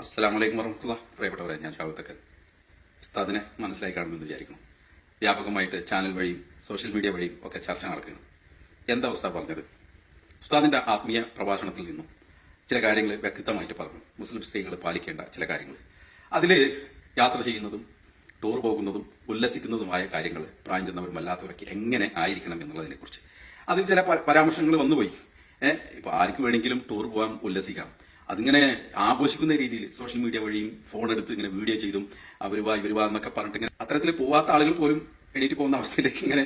അസ്സലാം വലൈക്കും വറഹമുല്ല പ്രിയപ്പെട്ടവരെ ഞാൻ ഷാവത്തക്കൻ ഉസ്താദിനെ മനസ്സിലായി കാണുമെന്ന് വിചാരിക്കുന്നു. വ്യാപകമായിട്ട് ചാനൽ വഴിയും സോഷ്യൽ മീഡിയ വഴിയും ഒക്കെ ചർച്ച നടക്കുകയാണ്. എന്താ ഉസ്താദ് പറഞ്ഞത്? ഉസ്താദിന്റെ ആത്മീയ പ്രഭാഷണത്തിൽ നിന്നും ചില കാര്യങ്ങൾ വ്യക്തമായിട്ട് പറഞ്ഞു. മുസ്ലിം സ്ത്രീകൾ പാലിക്കേണ്ട ചില കാര്യങ്ങൾ. അതിൽ യാത്ര ചെയ്യുന്നതും ടൂർ പോകുന്നതും ഉല്ലസിക്കുന്നതുമായ കാര്യങ്ങൾ പ്രായം ചെന്നവരും അല്ലാത്തവരൊക്കെ എങ്ങനെ ആയിരിക്കണം എന്നുള്ളതിനെ കുറിച്ച് അതിൽ ചില പരാമർശങ്ങൾ വന്നുപോയി. ഏഹ് ഇപ്പൊ ആർക്ക് വേണമെങ്കിലും ടൂർ പോകാം ഉല്ലസിക്കാം. അതിങ്ങനെ ആഘോഷിക്കുന്ന രീതിയിൽ സോഷ്യൽ മീഡിയ വഴിയും ഫോൺ എടുത്ത് ഇങ്ങനെ വീഡിയോ ചെയ്തും അവർ വാ ഇവർ വാ എന്നൊക്കെ പറഞ്ഞിട്ട് ഇങ്ങനെ അത്തരത്തിൽ പോവാത്ത ആളുകൾ പോലും എണീറ്റ് പോകുന്ന അവസ്ഥയിലേക്ക് ഇങ്ങനെ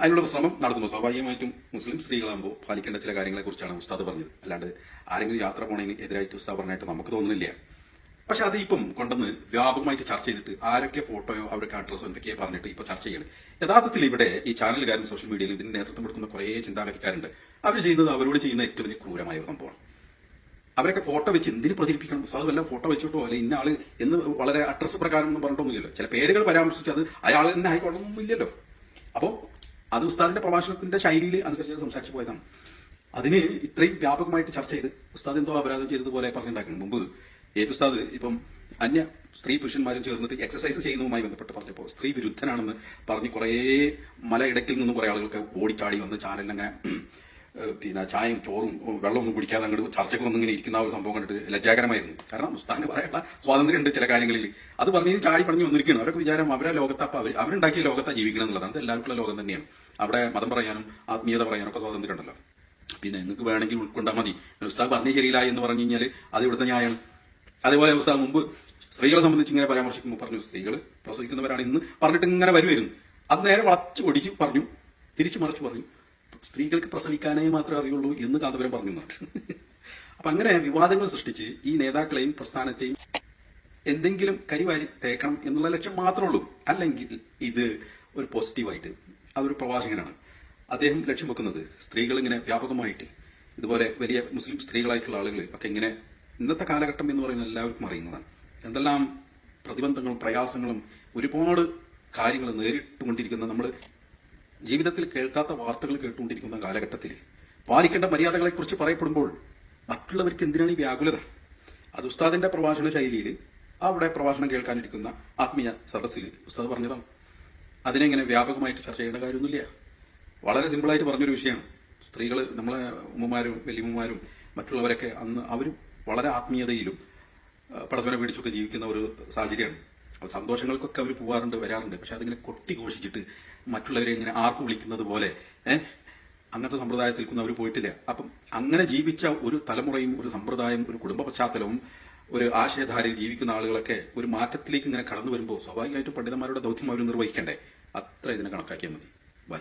അതിനുള്ള ശ്രമം നടത്തുന്നു. സ്വാഭാവികമായിട്ടും മുസ്ലിം സ്ത്രീകളാകുമ്പോൾ പാലിക്കേണ്ട ചില കാര്യങ്ങളെ കുറിച്ചാണ് ഉസ്താദ് പറഞ്ഞത്. അല്ലാണ്ട് ആരെങ്കിലും യാത്ര പോണതിന് എതിരായിട്ട് ഉസ്താദ് പറഞ്ഞായിട്ട് നമുക്ക് തോന്നുന്നില്ല. പക്ഷെ അത് ഇപ്പം കൊണ്ടുവന്ന് വ്യാപകമായിട്ട് ചർച്ച ചെയ്തിട്ട് ആരൊക്കെ ഫോട്ടോയോ അവരൊക്കെ അഡ്രസ്സോ എന്തൊക്കെയോ പറഞ്ഞിട്ട് ഇപ്പൊ ചർച്ച ചെയ്യണം. യഥാർത്ഥത്തിൽ ഇവിടെ ഈ ചാനലുകാരും സോഷ്യൽ മീഡിയയിലും ഇതിന് നേതൃത്വം കൊടുക്കുന്ന കുറേ ചിന്താഗതിക്കാരുണ്ട്. അവർ ചെയ്യുന്നത് അവരോട് ചെയ്യുന്ന ഏറ്റവും വലിയ ക്രൂരമായ സംഭവമാണ്. അവരൊക്കെ ഫോട്ടോ വെച്ച് എന്തിനു പ്രചരിപ്പിക്കണം? ഉസ്താദ് വല്ല ഫോട്ടോ വെച്ചിട്ടോ അല്ലെ ഇന്ന ആൾ എന്ന് വളരെ അഡ്രസ് പ്രകാരം ഒന്നും പറഞ്ഞിട്ടൊന്നുമില്ലല്ലോ. ചില പേരുകൾ പരാമർശിച്ച് അത് അയാൾ തന്നെ ഇല്ലല്ലോ അപ്പോൾ അത് ഉസ്താദിന്റെ പ്രഭാഷണത്തിന്റെ ശൈലിയിൽ അനുസരിച്ച് സംസാരിച്ചു പോയതാണ്. അതിന് ഇത്രയും വ്യാപകമായിട്ട് ചർച്ച ചെയ്ത് ഉസ്താദ് എന്തോ അപരാധം ചെയ്തതുപോലെ പറഞ്ഞിട്ടുണ്ടാക്കണം. മുമ്പ് ഏ ഉസ്താദ് ഇപ്പം അന്യ സ്ത്രീ പുരുഷന്മാരും ചേർന്നിട്ട് എക്സസൈസ് ചെയ്യുന്നതുമായി ബന്ധപ്പെട്ട് പറഞ്ഞപ്പോൾ സ്ത്രീ വിരുദ്ധനാണെന്ന് പറഞ്ഞ് കുറേ മലയിടക്കിൽ നിന്നും കുറെ ആളുകൾക്ക് ഓടിച്ചാടി വന്ന് ചാനലിനങ്ങനെ ഏഹ് പിന്നെ ചായയും ചോറും വെള്ളമൊന്നും കുടിക്കാതെ അങ്ങോട്ട് ചർച്ചയ്ക്ക് വന്ന് ഇങ്ങനെ ഇരിക്കുന്ന ഒരു സംഭവം കണ്ടിട്ട് ലജ്ജാകരമായിരുന്നു. കാരണം ഉസ്താന് പറയാനുള്ള സ്വാതന്ത്ര്യമുണ്ട് ചില കാര്യങ്ങളിൽ. അത് പറഞ്ഞു ചാടി പറഞ്ഞു വന്നിരിക്കുകയാണ്. അവരൊക്കെ വിചാരം അവരെ ലോകത്ത് അപ്പൊ അവർ അവരുണ്ടാക്കിയ ലോകത്താണ് ജീവിക്കണം എന്നുള്ളതാണ് അത് എല്ലാവർക്കുള്ള ലോകം തന്നെയാണ്. അവിടെ മതം പറയാനും ആത്മീയത പറയാനും ഒക്കെ സ്വാതന്ത്ര്യം ഉണ്ടല്ലോ പിന്നെ നിങ്ങൾക്ക് വേണമെങ്കിൽ ഉൾക്കൊണ്ടാൽ മതി. ഉസ്താദ് പറഞ്ഞു ശരിയില്ല എന്ന് പറഞ്ഞു കഴിഞ്ഞാൽ അത് ഇവിടുത്തെ ന്യായമാണ്. അതേപോലെ ഉസ്താദ് മുമ്പ് സ്ത്രീകളെ സംബന്ധിച്ച് ഇങ്ങനെ പരാമർശിക്കുമ്പോൾ പറഞ്ഞു സ്ത്രീകൾ പ്രസവിക്കുന്നവരാണ് ഇന്ന് പറഞ്ഞിട്ട് ഇങ്ങനെ വരുമായിരുന്നു അത് നേരെ വളച്ച് ഒടിച്ച് പറഞ്ഞു തിരിച്ചു മറിച്ച് പറഞ്ഞു. സ്ത്രീകൾക്ക് പ്രസവിക്കാനേ മാത്രമേ അറിയുള്ളൂ എന്ന് കാന്തപുരം പറഞ്ഞു. എന്നാണ്. അപ്പൊ അങ്ങനെ വിവാദങ്ങൾ സൃഷ്ടിച്ച് ഈ നേതാക്കളെയും പ്രസ്ഥാനത്തെയും എന്തെങ്കിലും കരിവാരി തേക്കണം എന്നുള്ള ലക്ഷ്യം മാത്രമേ ഉള്ളൂ. അല്ലെങ്കിൽ ഇത് ഒരു പോസിറ്റീവായിട്ട് അതൊരു പ്രവാചകനാണ്. അദ്ദേഹം ലക്ഷ്യം വെക്കുന്നത് സ്ത്രീകൾ ഇങ്ങനെ വ്യാപകമായിട്ട് ഇതുപോലെ വലിയ മുസ്ലിം സ്ത്രീകളായിട്ടുള്ള ആളുകൾ ഒക്കെ ഇങ്ങനെ ഇന്നത്തെ കാലഘട്ടം എന്ന് പറയുന്നത് എല്ലാവർക്കും അറിയുന്നതാണ്. എന്തെല്ലാം പ്രതിബന്ധങ്ങളും പ്രയാസങ്ങളും ഒരുപാട് കാര്യങ്ങൾ നേരിട്ടുകൊണ്ടിരിക്കുന്ന നമ്മൾ ജീവിതത്തിൽ കേൾക്കാത്ത വാർത്തകൾ കേട്ടുകൊണ്ടിരിക്കുന്ന കാലഘട്ടത്തിൽ പാലിക്കേണ്ട മര്യാദകളെക്കുറിച്ച് പറയപ്പെടുമ്പോൾ മറ്റുള്ളവർക്ക് എന്തിനാണ് ഈ വ്യാകുലത? അത് ഉസ്താദിന്റെ പ്രഭാഷണ ശൈലിയിൽ അവിടെ പ്രഭാഷണം കേൾക്കാനിരിക്കുന്ന ആത്മീയ സദസ്സിൽ ഉസ്താദ് പറഞ്ഞതാണ്. അതിനെങ്ങനെ വ്യാപകമായിട്ട് ചർച്ച ചെയ്യേണ്ട കാര്യമൊന്നുമില്ല. വളരെ സിമ്പിളായിട്ട് പറഞ്ഞൊരു വിഷയമാണ്. സ്ത്രീകൾ നമ്മളെ ഉമ്മമാരും വലിയമ്മമാരും മറ്റുള്ളവരൊക്കെ അന്ന് അവരും വളരെ ആത്മീയതയിലും ആ, പടച്ചവനെ പിടിച്ചൊക്കെ ജീവിക്കുന്ന ഒരു സാഹചര്യമാണ്. സന്തോഷങ്ങൾക്കൊക്കെ അവർ പോവാറുണ്ട് വരാറുണ്ട്. പക്ഷെ അതിങ്ങനെ കൊട്ടി ഘോഷിച്ചിട്ട് മറ്റുള്ളവരെ ഇങ്ങനെ ആർപ്പ് വിളിക്കുന്നത് പോലെ അങ്ങനത്തെ സമ്പ്രദായത്തിൽക്കൊന്നും അവർ പോയിട്ടില്ല. അപ്പം അങ്ങനെ ജീവിച്ച ഒരു തലമുറയും ഒരു സമ്പ്രദായം ഒരു കുടുംബ പശ്ചാത്തലവും ഒരു ആശയധാരയിൽ ജീവിക്കുന്ന ആളുകളൊക്കെ ഒരു മാറ്റത്തിലേക്ക് ഇങ്ങനെ കടന്നു വരുമ്പോൾ സ്വാഭാവികമായിട്ടും പണ്ഡിതന്മാരുടെ ദൗത്യം അവർ നിർവഹിക്കണ്ടേ? അത്ര ഇതിനെ കണക്കാക്കിയാൽ മതി. ബൈ.